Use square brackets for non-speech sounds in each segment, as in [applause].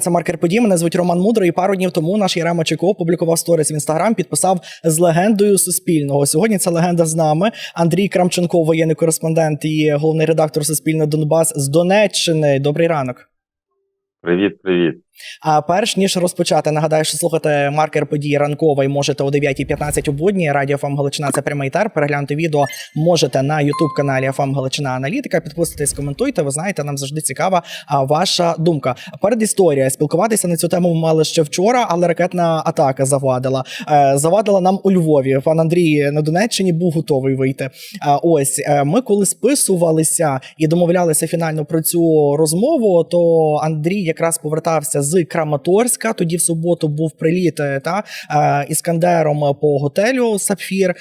Це маркер подій. Мене звуть Роман Мудро, І пару днів тому наш Ярема Чеков опублікував сторіс в інстаграм, підписав з легендою Суспільного. Сьогодні ця легенда з нами. Андрій Крамченко, воєнний кореспондент і головний редактор Суспільного Донбас з Донеччини. Добрий ранок. Привіт, привіт. А перш ніж розпочати, нагадаю, що слухати маркер події ранковий можете о 9.15 у будні. Радіо ФМ Галичина це прямий тер. Переглянути відео можете на Ютуб каналі ФМ Галичина Аналітика. Підписуйтесь, коментуйте. Ви знаєте, нам завжди цікава ваша думка. Перед історія спілкуватися на цю тему ми мали ще вчора, але ракетна атака завадила. Е, завадила нам у Львові. Пан Андрій на Донеччині був готовий вийти. Ось е, ми коли списувалися і домовлялися фінально про цю розмову, то Андрій якраз повертався з Краматорська. Тоді в суботу був приліт е, та е, іскандером по готелю Сапфір. Е,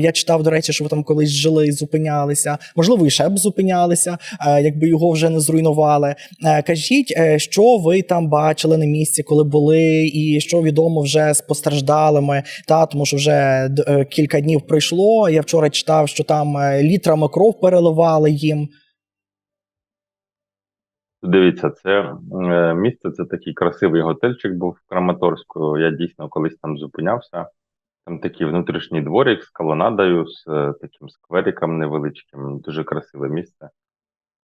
я читав, до речі, що ви там колись жили і зупинялися. Можливо, і ще б зупинялися, е, якби його вже не зруйнували. Е, кажіть, е, що ви там бачили на місці, коли були, і що відомо вже з постраждалими, та тому що вже е, кілька днів пройшло. Я вчора читав, що там е, літрами кров переливали їм. Дивіться, це е, місце це такий красивий готельчик був в Краматорську. Я дійсно колись там зупинявся. Там такий внутрішній дворик з колонадою, з е, таким сквериком невеличким. Дуже красиве місце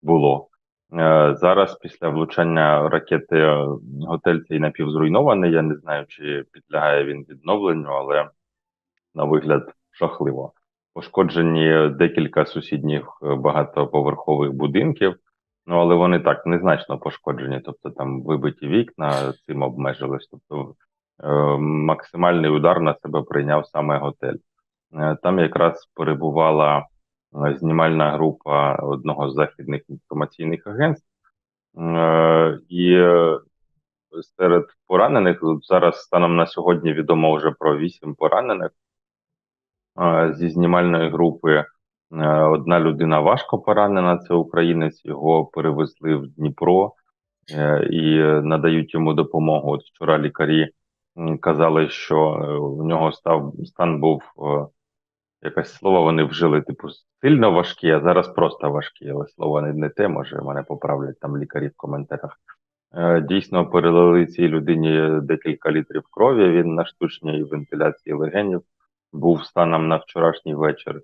було. Е, зараз, після влучання ракети, готель цей напівзруйнований. Я не знаю, чи підлягає він відновленню, але на вигляд жахливо. Пошкоджені декілька сусідніх багатоповерхових будинків. Ну, але вони так незначно пошкоджені, тобто там вибиті вікна, цим обмежились. Тобто е, максимальний удар на себе прийняв саме готель. Е, там якраз перебувала е, знімальна група одного з західних інформаційних агентств, е, і е, серед поранених зараз станом на сьогодні відомо вже про вісім поранених е, зі знімальної групи. Е, Одна людина важко поранена, це українець. Його перевезли в Дніпро е, і надають йому допомогу. От вчора лікарі казали, що е, у нього став стан був е, якесь слово. Вони вжили, типу, сильно важкий, а зараз просто важкий. Але слово не, не те, може мене поправлять там лікарі в коментарях. Е, Дійсно, перелили цій людині декілька літрів крові. Він на штучній вентиляції легенів був станом на вчорашній вечір.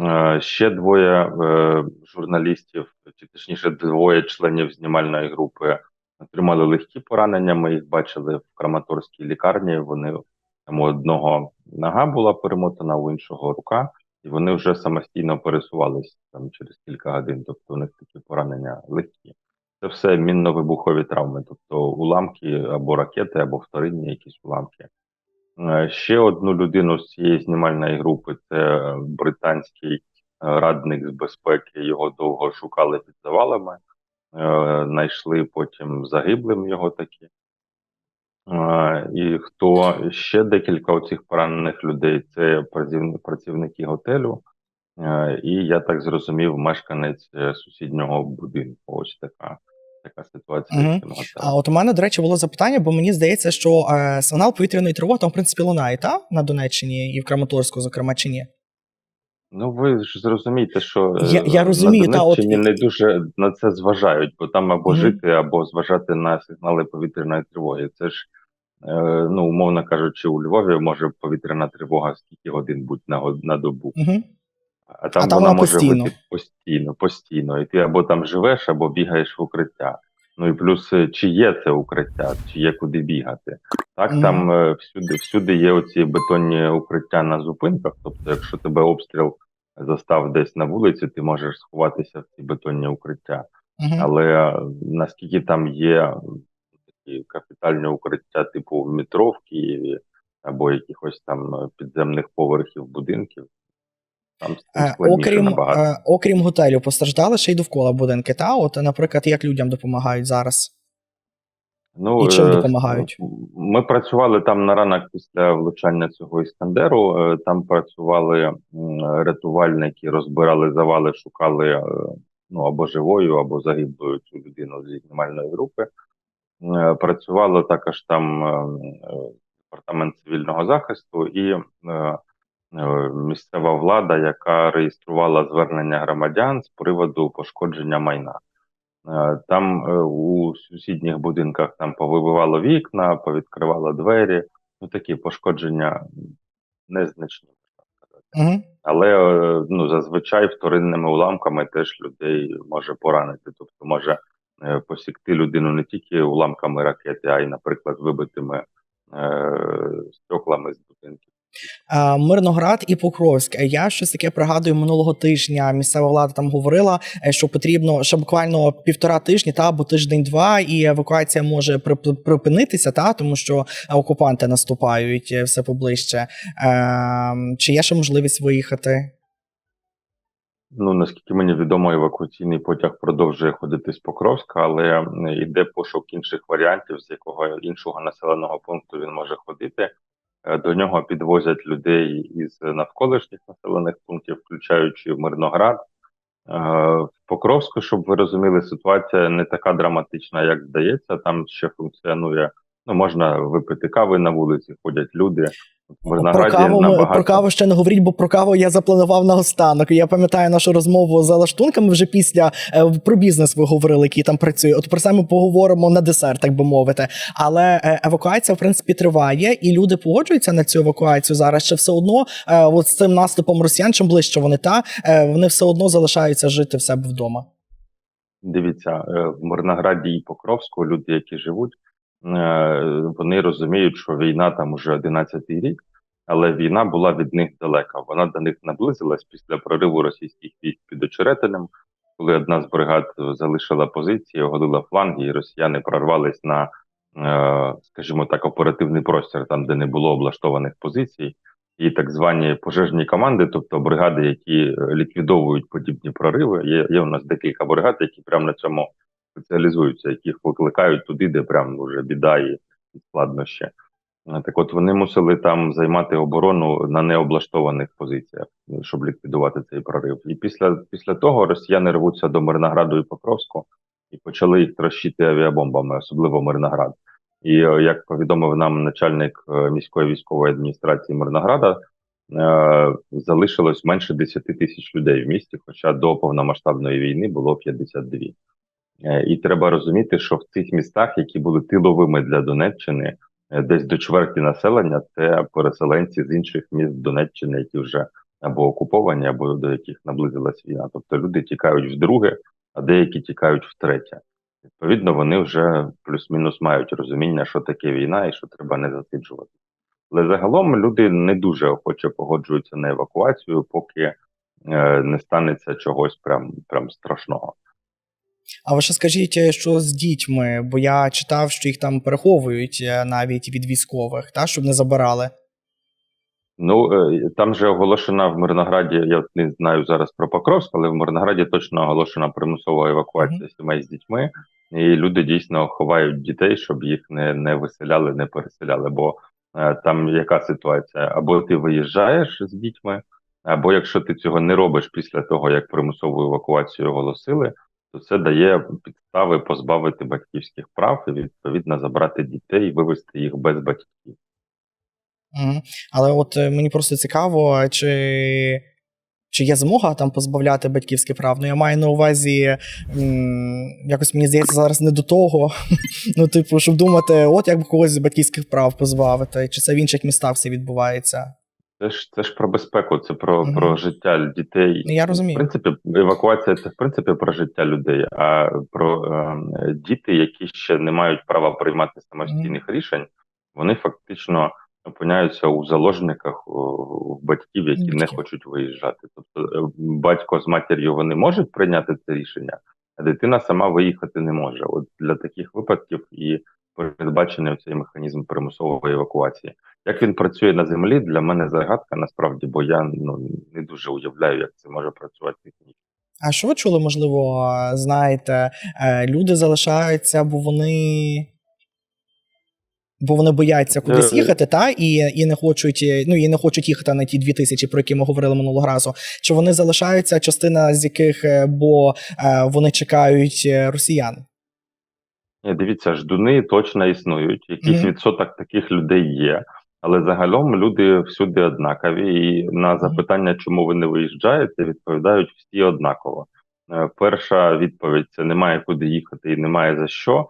Е, Ще двоє е, журналістів, чи точніше, двоє членів знімальної групи отримали легкі поранення. Ми їх бачили в Краматорській лікарні. Вони там у одного нога була перемотана, у іншого рука, і вони вже самостійно пересувались там через кілька годин. Тобто у них такі поранення легкі. Це все мінно-вибухові травми, тобто уламки або ракети, або вторинні якісь уламки. Е, Ще одну людину з цієї знімальної групи це британський е, радник з безпеки. Його довго шукали під завалами, е, знайшли потім загиблим його таки. І хто ще декілька оцих поранених людей це працівни- працівники готелю. І я так зрозумів, мешканець сусіднього будинку. Ось така, така ситуація. Цим. А от у мене, до речі, було запитання, бо мені здається, що е, сигнал повітряної тривоги там, в принципі, лунає, та? На Донеччині і в Краматорську, зокрема, чи ні? Ну, ви ж зрозумієте, що е, Я- я розумію, на та, от- не дуже на це зважають, бо там або Мгм. жити, або зважати на сигнали повітряної тривоги. Це ж, е, ну, умовно кажучи, у Львові може повітряна тривога скільки годин бути на, на добу, Угу. А там А там вона вона може постійно. бути постійно, постійно. І ти або там живеш, або бігаєш в укриття. Ну і плюс, е, чи є це укриття, чи є куди бігати. Так, Мгм. там е, всюди, всюди є оці бетонні укриття на зупинках. Тобто, якщо тебе обстріл застав десь на вулиці, ти можеш сховатися в ці бетонні укриття. Угу. Але е, наскільки там є такі капітальні укриття, типу метро в Києві, або якихось там підземних поверхів будинків, там з Е, окрім, е, окрім готелю, постраждали ще й довкола будинки, та? От, наприклад, як людям допомагають зараз? Ну, І чим е, допомагають? Ми працювали там на ранок після влучання цього іскандеру. Там працювали рятувальники, розбирали завали, шукали ну або живою, або загиблою цю людину зі знімальної групи. Працювало також там е, е, департамент цивільного захисту і місцева влада, яка реєструвала звернення громадян з приводу пошкодження майна. Е, Там е, у сусідніх будинках там повибивало вікна, повідкривало двері. Ну такі пошкодження незначні. Угу. Але е, ну, зазвичай вторинними уламками теж людей може поранити. Тобто може е, посікти людину не тільки уламками ракети, а й, наприклад, вибитими е, стеклами з будинків. Е, Мирноград і Покровськ. Е, Я щось таке пригадую минулого тижня. Місцева влада там говорила, е, що потрібно ще буквально півтора тижні та або тиждень-два, і евакуація може прип- припинитися, та тому що окупанти наступають все поближче. Чи є ще можливість виїхати? Ну наскільки мені відомо, евакуаційний потяг продовжує ходити з Покровська, але йде пошук інших варіантів, з якого іншого населеного пункту він може ходити. Е, До нього підвозять людей із навколишніх населених пунктів, включаючи Мирноград. Е, В Покровську, щоб ви розуміли, ситуація не така драматична, як здається. Там ще функціонує. Ну, можна випити кави на вулиці, ходять люди. Про каву, ми- набагато про каву ще не говоріть, бо про каву я запланував на останок. Я пам'ятаю нашу розмову за лаштунками вже після е, про бізнес ви говорили, який там працює. От про це ми поговоримо на десерт, так би мовити. Але е, евакуація, в принципі, триває, і люди погоджуються на цю евакуацію зараз. Ще все одно, е, от з цим наступом росіян, чим ближче вони та вони все одно залишаються жити в себе вдома. Дивіться, в Мирнограді і Покровську люди, які живуть, вони розуміють, що війна там уже 11-й рік, але війна була від них далека. Вона до них наблизилась після прориву російських військ під Очеретинем, коли одна з бригад залишила позиції, оголила фланги, і росіяни прорвались на, е, скажімо так, оперативний простір, там, де не було облаштованих позицій. І так звані пожежні команди, тобто бригади, які е, ліквідовують подібні прориви. Є, є у нас декілька бригад, які прямо на цьому спеціалізуються, яких викликають туди, де прям вже біда і складнощі. Так от вони мусили там займати оборону на необлаштованих позиціях, ну, щоб ліквідувати цей прорив. І після, після того росіяни рвуться до Мирнограду і Покровську і почали їх трощити авіабомбами, особливо Мирноград. І е, як повідомив нам начальник е, міської військової адміністрації Мирнограда, е, залишилось менше 10 тисяч людей в місті, хоча до повномасштабної війни було 52. Е, І треба розуміти, що в цих містах, які були тиловими для Донеччини, е, десь до чверті населення це переселенці з інших міст Донеччини, які вже або окуповані, або до яких наблизилась війна. Тобто люди тікають вдруге, а деякі тікають втретє. Відповідно, вони вже плюс-мінус мають розуміння, що таке війна і що треба не засиджувати. Але загалом люди не дуже охоче погоджуються на евакуацію, поки е, не станеться чогось прям, прям страшного. А ви ще скажіть, е, що з дітьми? Бо я читав, що їх там переховують е, навіть від військових, та щоб не забирали. Ну е, там же оголошена в Мирнограді. Я не знаю зараз про Покровськ, але в Мирнограді точно оголошена примусова евакуація сімей з дітьми, і люди дійсно ховають дітей, щоб їх не, не виселяли, не переселяли. Бо е, там яка ситуація? Або ти виїжджаєш з дітьми, або якщо ти цього не робиш після того, як примусову евакуацію оголосили, то це дає підстави позбавити батьківських прав і відповідно забрати дітей і вивезти їх без батьків. Але от е, мені просто цікаво, чи, чи є змога там позбавляти батьківських прав. Ну, я маю на увазі, якось мені здається, зараз не до того. [laughs] Ну, типу, щоб думати, от як би когось з батьківських прав позбавити, чи це в інших містах все відбувається. Це ж це ж про безпеку, це про, Мгм. про життя дітей. Я розумію. В принципі, евакуація це в принципі про життя людей, а про е, діти, які ще не мають права приймати самостійних рішень, вони фактично опиняються у заложниках у, батьків, які не хочуть виїжджати. Тобто, е, батько з матір'ю вони можуть прийняти це рішення, а дитина сама виїхати не може. От для таких випадків і передбачений цей механізм примусової евакуації. Як він працює на землі, для мене загадка насправді, бо я ну не дуже уявляю, як це може працювати технічно. А що ви чули, можливо, знаєте, е, люди залишаються, бо вони. Бо вони бояться кудись Е, їхати, та і, і не хочуть, ну і не хочуть їхати на ті дві тисячі, про які ми говорили минулого разу. Чи вони залишаються, частина з яких, е, бо е, вони чекають росіян? Ні, дивіться, ждуни точно існують. Якийсь Мгм. відсоток таких людей є, але загалом люди всюди однакові. І на запитання, чому ви не виїжджаєте, відповідають всі однаково. Е, Перша відповідь це немає куди їхати і немає за що.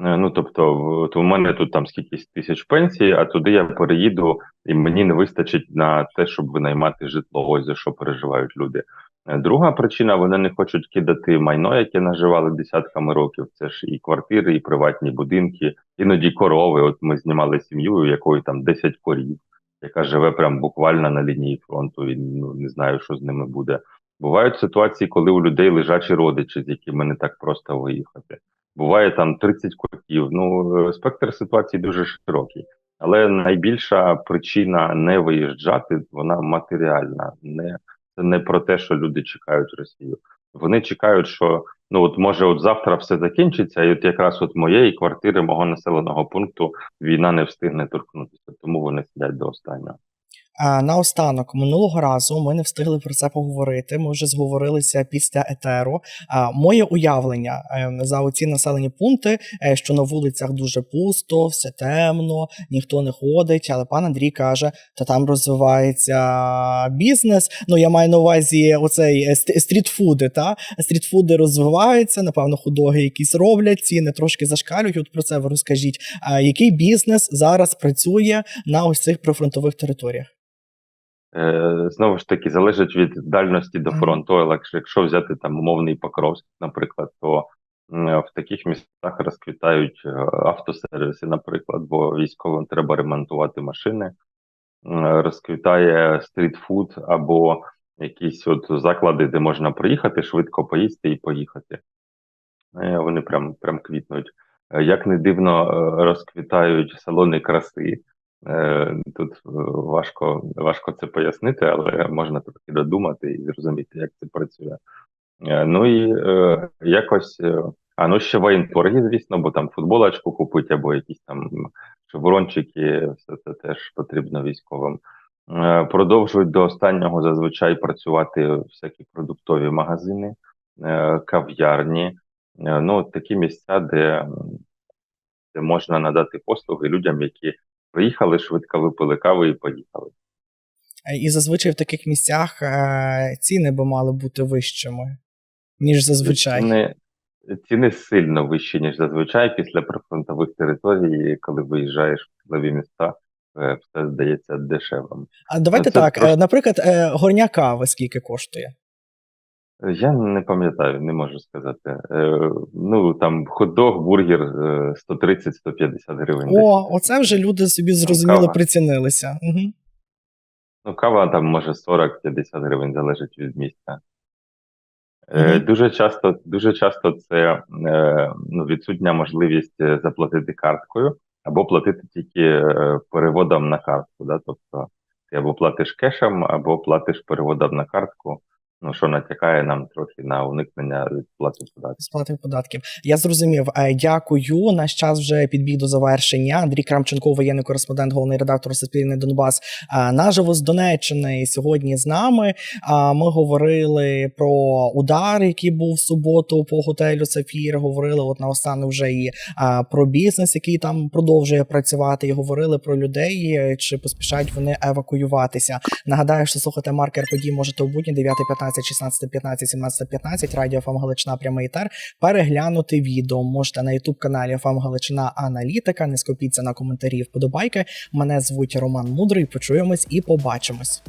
Е, Ну тобто, в- от у мене тут там скількись тисяч пенсій, а туди я переїду, і мені не вистачить на те, щоб винаймати житло. Ось за що переживають люди. Е, Друга причина: вони не хочуть кидати майно, яке наживали десятками років. Це ж і квартири, і приватні будинки, іноді корови. От ми знімали сім'ю, у якої там 10 корів, яка живе прям буквально на лінії фронту. І ну не знаю, що з ними буде. Бувають ситуації, коли у людей лежачі родичі, з якими не так просто виїхати. Буває там 30 котів. Ну е, спектр ситуацій дуже широкий. Але найбільша причина не виїжджати, вона матеріальна. Не це не про те, що люди чекають Росію. Вони чекають, що ну от може, от завтра все закінчиться, і от якраз от моєї квартири, мого населеного пункту війна не встигне торкнутися, тому вони сидять до останнього. Наостанок минулого разу ми не встигли про це поговорити. Ми вже зговорилися після етеру. Моє уявлення е, за оці населені пункти, е, що на вулицях дуже пусто, все темно, ніхто не ходить. Але пан Андрій каже, та там розвивається бізнес. Ну я маю на увазі оцей е, стрітфуди. Та стрітфуди розвиваються. Напевно, худоги якісь роблять, ціни трошки зашкалюють. От про це ви розкажіть. Який бізнес зараз працює на ось цих прифронтових територіях? Е, знову ж таки, залежить від дальності до фронту. Але якщо- взяти там умовний Покровськ, наприклад, то в таких містах розквітають е, автосервіси, наприклад, бо військовим треба ремонтувати машини. Розквітає стрітфуд або якісь от заклади, де можна приїхати, швидко поїсти і поїхати. Е, Вони прям, прям квітнуть. Е, Як не дивно, е, розквітають салони краси. Е, Тут е, важко, важко це пояснити, але можна трохи додумати і зрозуміти, як це працює. Е, Ну і якось, а ну ще воєнторги, звісно, бо там футболочку купить або якісь там шеврончики, все це теж потрібно військовим. Продовжують до останнього зазвичай працювати всякі продуктові магазини, кав'ярні. Ну, такі місця, де, де можна надати послуги людям, які приїхали, швидко випили кави і поїхали. Е, І зазвичай в таких місцях е, ціни би мали бути вищими, ніж зазвичай. Ціни, ціни сильно вищі, ніж зазвичай після прифронтових територій, коли виїжджаєш в важливі міста, е, все здається дешевим. А давайте це так. просто- Наприклад, горня кави скільки коштує? Я не пам'ятаю, не можу сказати. Е, Ну там хот-дог, бургер е, 130-150 гривень. О, оце вже люди собі зрозуміло кава. прицінилися. Угу. Ну, кава там може 40-50 гривень залежить від місця. Е, Мгм. Дуже часто, дуже часто це е, ну, відсутня можливість е, заплатити карткою або платити тільки е, переводом на картку. Да? Тобто ти або платиш кешем, або платиш переводом на картку, ну що натякає нам трохи на уникнення від плати податків. Сплати податків. Я зрозумів. Е, Дякую. Наш час вже підбіг до завершення. Андрій Крамченко, воєнний кореспондент, головний редактор Суспільний Донбас, е, наживо з Донеччини сьогодні з нами. А Ми говорили про удар, який був в суботу по готелю Сафір. Говорили от наостанок вже і про бізнес, який там продовжує працювати. І говорили про людей, е, чи поспішають вони евакуюватися. Нагадаю, що слухати маркер подій можете у будні 9.15, 16.15, 17.15, радіо ФМ Галичина прямий етер. Переглянути відео можете на ютуб каналі ФМ Галичина Аналітика. Не скопіться на коментарі і вподобайки. Мене звуть Роман Мудрий. Почуємось і побачимось.